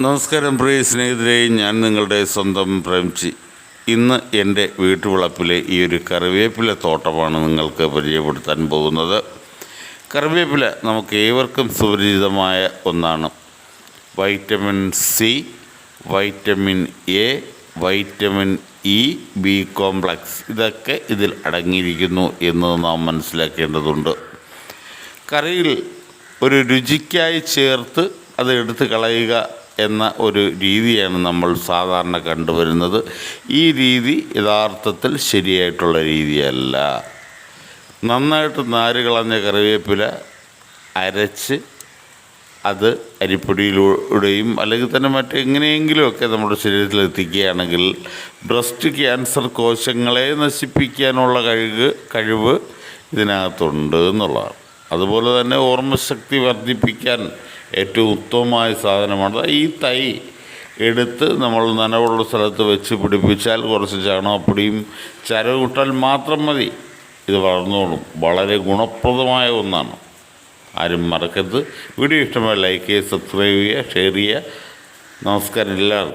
നമസ്കാരം പ്രിയ സ്നേഹിതരെ. ഞാൻ നിങ്ങളുടെ സ്വന്തം പ്രേംജി. ഇന്ന് എന്റെ വീട്ടുവളപ്പിലെ ഈ ഒരു കറിവേപ്പില തോട്ടമാണ് നിങ്ങൾക്ക് പരിചയപ്പെടുത്താൻ പോകുന്നത്. കറിവേപ്പില നമുക്ക് ഏവർക്കും സുപരിചിതമായ ഒന്നാണ്. Vitamin C vitamin A vitamin E B complex. ഇതൊക്കെ ഇതിൽ അടങ്ങിയിരിക്കുന്നു എന്ന് നാം മനസ്സിലാക്കേണ്ടതുണ്ട്. കറിയിൽ ഒരു രുചിക്കായി ചേർത്ത് അത് എടുത്ത് കളയുക എന്ന ഒരു രീതിയാണ് നമ്മൾ സാധാരണ കണ്ടുവരുന്നത്. ഈ രീതി യഥാർത്ഥത്തിൽ ശരിയായിട്ടുള്ള രീതിയല്ല. നന്നായിട്ട് നാര് കളഞ്ഞ കറിവേപ്പില അരച്ച് അത് അരിപ്പൊടിയിലൂടെയും അല്ലെങ്കിൽ തന്നെ മറ്റെങ്ങനെയെങ്കിലുമൊക്കെ നമ്മുടെ ശരീരത്തിൽ എത്തിക്കുകയാണെങ്കിൽ ബ്രസ്റ്റ് ക്യാൻസർ കോശങ്ങളെ നശിപ്പിക്കാനുള്ള കഴിവ് കഴിവ് ഇതിനകത്തുണ്ട് എന്നുള്ളതാണ്. അതുപോലെ തന്നെ ഓർമ്മശക്തി വർദ്ധിപ്പിക്കാൻ ഏറ്റവും ഉത്തമമായ സാധനമാണ് ഈ തൈ എടുത്ത് നമ്മൾ നനവുള്ള സ്ഥലത്ത് വെച്ച് പിടിപ്പിച്ചാൽ കുറച്ച് ചാണകപ്പൊടിയും ചരവിട്ടാൽ മാത്രം മതി. ഇത് വളർന്നോളും. വളരെ ഗുണപ്രദമായ ഒന്നാണ്. ആരും മറക്കരുത്. വീഡിയോ ഇഷ്ടമായ ലൈക്ക് ചെയ്യുക സബ്സ്ക്രൈബ് ചെയ്യുക ഷെയർ ചെയ്യുക. നമസ്കാരം എല്ലാവർക്കും.